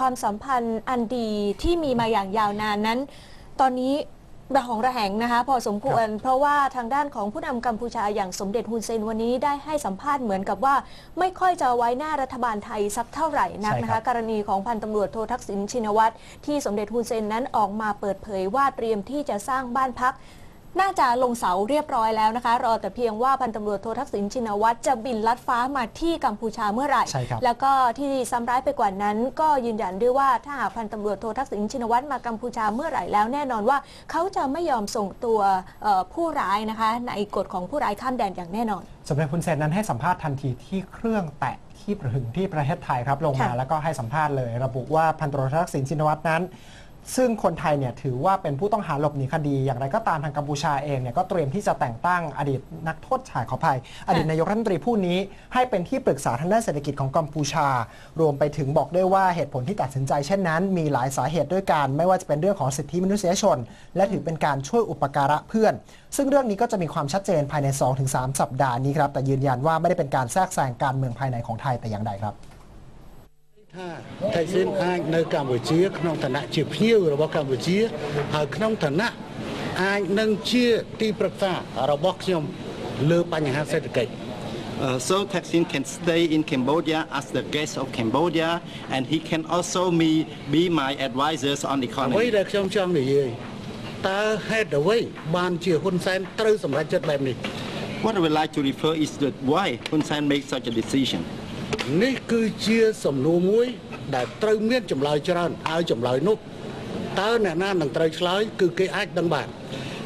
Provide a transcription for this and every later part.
ความสัมพันธ์อันดีที่มีมาอย่างยาวนานนั้น ตอนนี้ระหองระแหงนะคะพอสมควรเพราะว่าทางด้านของผู้นำกัมพูชาอย่างสมเด็จฮุนเซนวันนี้ได้ให้สัมภาษณ์เหมือนกับว่า ไม่ค่อยจะไว้หน้ารัฐบาลไทยสักเท่าไหร่นักนะใช่ครัคะบกรณีของพันตำรวจโททักษิณชินวัตรที่สมเด็จฮุนเซนนั้นออกมาเปิดเผยว่าเตรียมที่จะสร้างบ้านพัก น่าจะลงเสาเรียบร้อยแล้วนะคะ รอแต่เพียงว่าพันตำรวจโททักษิณชินวัตรจะบินลัดฟ้ามาที่กัมพูชาเมื่อไหร่ ใช่ครับแล้วก็ที่ซ้ำร้ายไปกว่านั้น ก็ยืนยันด้วยว่าถ้าหากพันตำรวจโททักษิณชินวัตรมากัมพูชาเมื่อไหร่แล้วแน่นอนว่าเขาจะไม่ยอมส่งตัวเอ่อผู้ร้ายนะคะ ในกฎของผู้ร้ายข้ามแดนอย่างแน่นอน สมเด็จคุณเซนนั้นให้สัมภาษณ์ทันทีที่เครื่องแตะที่ถึงที่ประเทศไทยครับลงมา ค่ะ แล้วก็ให้สัมภาษณ์เลย ระบุว่าพันตำรวจโททักษิณชินวัตรนั้น ซึ่งคนไทยเนี่ยถือว่าเป็นผู้ต้องหาหลบหนีคดี อย่างไรก็ตามทางกัมพูชาเองเนี่ยก็เตรียมที่จะแต่งตั้งอดีตนักโทษชายขออภัย อดีตนายกรัฐมนตรีผู้นี้ ให้เป็นที่ปรึกษาทางด้านเศรษฐกิจของกัมพูชา รวมไปถึงบอกด้วยว่าเหตุผลที่ตัดสินใจเช่นนั้น มีหลายสาเหตุด้วยกันไม่ว่าจะเป็นเรื่องของสิทธิมนุษยชน และถือเป็นการช่วยอุปการะเพื่อน ซึ่งเรื่องนี้ก็จะมีความชัดเจนภายใน 2-3 สัปดาห์นี้ครับแต่ยืนยันว่าไม่ได้เป็นการแทรกแซงการเมืองภายในของไทยแต่อย่างใดครับ ថាថៃស៊ីនអាចនៅកម្ពុជាក្នុងឋានៈជាភ្ញៀវរបស់កម្ពុជាហើយក្នុងឋានៈអាចនឹងជាទីប្រឹក្សារបស់ខ្ញុំលើបញ្ហាសេដ្ឋកិច្ច Uh, so Thaksin can stay in Cambodia as the guest of Cambodia, and he can also me, be my advisors on អ្វី economy. ដែលខ្ញុំចង់និយាយតើហេតុអ្វីបានជាហ៊ុនសែនត្រូវសម្រេចចិត្តបែបនេះ What I would like to refer is that why Hun Sen made such a decision. នេះគឺជាសំណួរមួយ ដែលត្រូវមានចម្លើយច្រើនហើយចម្លើយនោះតើអ្នកណានឹងត្រូវឆ្លើយគឺគេអាចដឹងបាន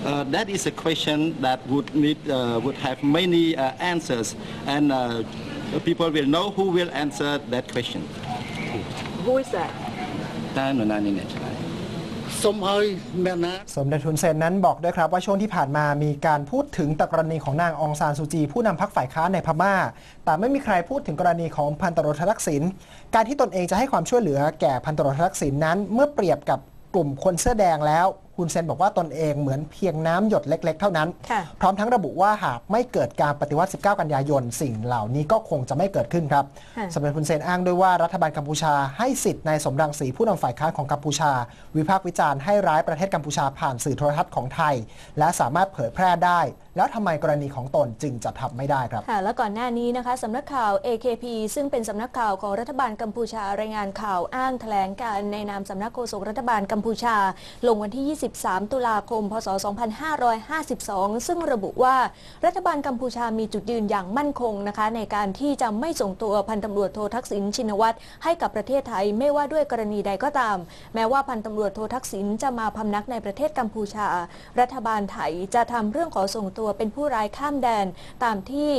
Uh, that is a question that would need uh, would have many uh, answers, and uh, people will know who will answer that question. Who is that តើនរណានេះអ្នកឆ្លើយ សូមឲ្យអ្នកណា สมเด็จทุนเซนนั้นบอกด้วยครับว่าช่วงที่ผ่านมามีการพูดถึงแต่กรณีของนางองซานซูจี ผู้นำพรรคฝ่ายค้านในพม่า แต่ไม่มีใครพูดถึงกรณีของพันตำรวจโททักษิณการที่ตนเองจะให้ความช่วยเหลือแก่พันตำรวจโททักษิณนั้น เมื่อเปรียบกับกลุ่มคนเสื้อแดงแล้ว คุณเซนบอกว่าตนเองเหมือนเพียงน้ำหยดเล็ก ๆ เท่านั้น ค่ะ พร้อมทั้งระบุว่าหากไม่เกิดการปฏิวัติ 19 กันยายน สิ่งเหล่านี้ก็คงจะไม่เกิดขึ้นครับค่ะสมเด็จคุณเซนอ้างด้วยว่ารัฐบาลกัมพูชาให้สิทธิ์นายสมรังสีผู้นำฝ่ายค้านของกัมพูชา วิพากษ์วิจารณ์ให้ร้ายประเทศกัมพูชาผ่านสื่อโทรทัศน์ของไทย และสามารถเผยแพร่ได้ แล้วทำไมกรณีของตนจึงจะทำไม่ได้ครับค่ะและก่อนหน้านี้นะคะสำนักข่าว AKP ซึ่งเป็นสำนักข่าวของรัฐบาลกัมพูชารายงานข่าวอ้างแถลงการในนามสำนักโฆษกรัฐบาลกัมพูชา ลงวันที่ 23 ตุลาคม พศ 2552 ซึ่งระบุว่ารัฐบาลกัมพูชามีจุดยืนอย่างมั่นคงนะคะในการที่จะไม่ส่งตัวพันตำรวจโททักษิณชินวัตรให้กับประเทศไทยไม่ว่าด้วยกรณีใดก็ตาม แม้ว่าพันตำรวจโททักษิณจะมาพำนักในประเทศกัมพูชา รัฐบาลไทยจะทำเรื่องขอส่งตัวเป็นผู้ร้ายข้ามแดน ตามที่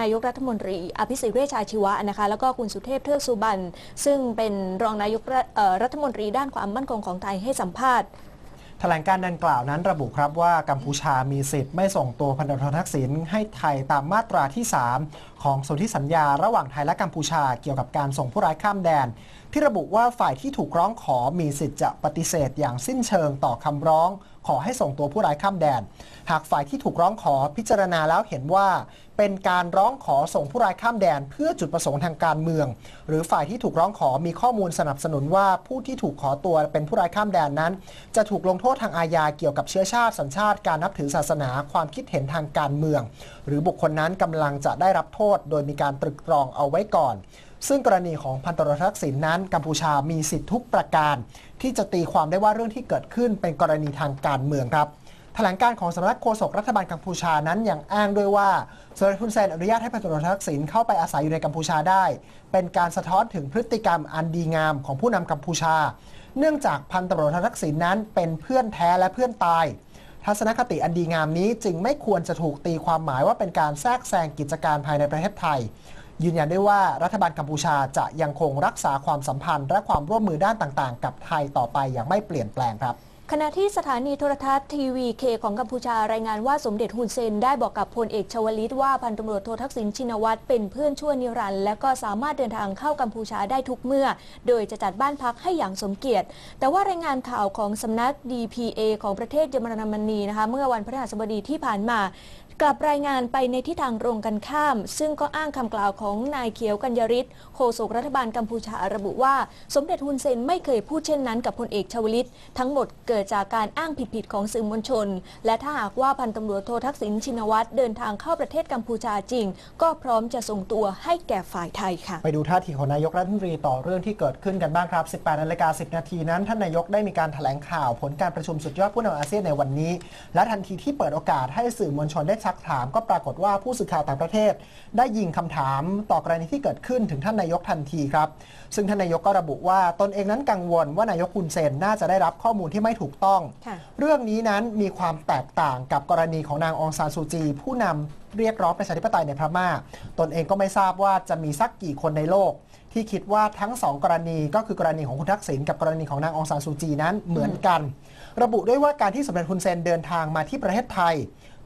นายกรัฐมนตรี อภิสิทธิ์เวชชาชีวะนะคะแล้วก็คุณสุเทพเทือกสุบรรณซึ่งเป็นรองนายกรัฐเอ่อรัฐมนตรีด้านความมั่นคงของไทยให้สัมภาษณ์แถลงการดังกล่าวนั้นระบุครับว่ากัมพูชามีสิทธิ์ไม่ส่งตัวพันตำรวจโททักษิณให้ไทยตามมาตราที่ 3 ของสนธิสัญญาระหว่างไทยและกัมพูชาเกี่ยวกับการส่งผู้ร้ายข้ามแดน ที่ระบุว่าฝ่ายที่ถูกร้องขอมีสิทธิ์จะปฏิเสธอย่างสิ้นเชิงต่อคำร้อง ขอให้ส่งตัวผู้ร้ายข้ามแดน หากฝ่ายที่ถูกร้องขอพิจารณาแล้วเห็นว่า เป็นการร้องขอส่งผู้ร้ายข้ามแดน เพื่อจุดประสงค์ทางการเมือง หรือฝ่ายที่ถูกร้องขอมีข้อมูลสนับสนุนว่าผู้ที่ถูกขอตัวเป็นผู้ร้ายข้ามแดนนั้น จะถูกลงโทษทางอาญาเกี่ยวกับเชื้อชาติสัญชาติการนับถือศาสนาความคิดเห็นทางการเมือง หรือบุคคลนั้นกำลังจะได้รับโทษ โดยมีการตรึกตรองเอาไว้ก่อน ซึ่งกรณีของพันตรทักษิณนั้นกัมพูชามีสิทธิทุกประการ ที่จะตีความได้ว่าเรื่องที่เกิดขึ้นเป็นกรณีทางการเมืองครับแถลงการของสำนักโฆษกรัฐบาลกัมพูชานั้นยังอ้างด้วยว่าสมเด็จฮุนเซนอนุญาตให้พันตรทักษิณเข้าไปอาศัยอยู่ในกัมพูชาได้ เป็นการสะท้อนถึงพฤติกรรมอันดีงามของผู้นำกัมพูชา เนื่องจากพันตรทักษิณนั้นเป็นเพื่อนแท้และเพื่อนตาย ทัศนคติอันดีงามนี้จึงไม่ควรจะถูกตีความหมายว่าเป็นการแทรกแซงกิจการภายในประเทศไทย ยืนยันได้ว่ารัฐบาลกัมพูชาจะยังคงรักษาความสัมพันธ์ และความร่วมมือด้านต่างๆ กับไทยต่อไปอย่างไม่เปลี่ยนแปลงครับขณะที่สถานีโทรทัศน์ทีวีเคของกัมพูชารายงานว่าสมเด็จฮุนเซนได้บอกกับพลเอกชวลิตว่าพันตำรวจโททักษิณชินวัตรเป็นเพื่อนชั่วนิรันดร์และก็สามารถเดินทางเข้ากัมพูชาได้ทุกเมื่อ โดยจะจัดบ้านพักให้อย่างสมเกียรติ แต่ว่ารายงานข่าวของสำนัก DPA ของประเทศเยอรมนีนะคะเมื่อวันพฤหัสบดีที่ผ่านมา กลับรายงานไปในทิศทางตรงกันข้าม ซึ่งก็อ้างคำกล่าวของนายเขียวกัญญริศโฆษกรัฐบาลกัมพูชาระบุว่า สมเด็จฮุนเซนไม่เคยพูดเช่นนั้นกับพลเอกชวลิต ทั้งหมดเกิดจากการอ้างผิดๆของสื่อมวลชน และถ้าหากว่าพันตำรวจโททักษิณชินวัตรเดินทางเข้าประเทศกัมพูชาจริง ก็พร้อมจะส่งตัวให้แก่ฝ่ายไทยค่ะ ไปดูท่าทีของนายกรัฐมนตรีต่อเรื่องที่เกิดขึ้นกันบ้างครับ 18นาฬิกา10 นาทีนั้นท่านนายกได้มีการแถลงข่าวผลการประชุมสุดยอดผู้นำอาเซียนในวันนี้ และทันทีที่เปิดโอกาสให้สื่อมวลชนได้ซักถามก็ปรากฏว่าผู้สื่อข่าวต่างประเทศ ได้ยิงคำถามต่อกรณีที่เกิดขึ้นถึงท่านนายกทันทีครับ ซึ่งท่านนายกก็ระบุว่าตนเองนั้นกังวลว่านายกฮุนเซนน่าจะได้รับข้อมูลที่ไม่ถูกต้องค่ะเรื่องนี้นั้นมีความแตกต่างกับกรณีของนางองซานซูจี ผู้นำเรียกร้องประชาธิปไตยในพม่า ตนเองก็ไม่ทราบว่าจะมีสักกี่คนในโลก ที่คิดว่าทั้งสองกรณีก็คือกรณีของคุณทักษิณกับกรณีของนางองซานซูจีนั้นเหมือนกัน ระบุด้วยว่าการที่สมเด็จฮุนเซนเดินทางมาที่ประเทศไทย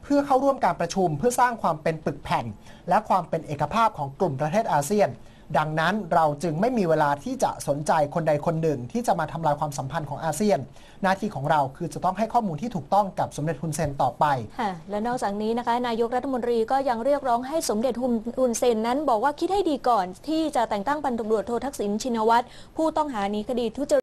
เพื่อเข้าร่วมการประชุมเพื่อสร้างความเป็นปึกแผ่น และความเป็นเอกภาพของกลุ่มประเทศอาเซียน ดังนั้นเราจึงไม่มีเวลาที่จะสนใจคนใดคนหนึ่ง ที่จะมาทำลายความสัมพันธ์ของอาเซียน หน้าที่ของเราคือจะต้องให้ข้อมูลที่ถูกต้องกับสมเด็จฮุนเซนต่อไป ค่ะและนอกจากนี้นะคะ นายกรัฐมนตรีก็ยังเรียกร้องให้สมเด็จฮุนฮุนเซนนั้น บอกว่าคิดให้ดีก่อนที่จะแต่งตั้งพันตำรวจโททักษิณชินวัตรผู้ต้องหาหนี้คดีทุจริต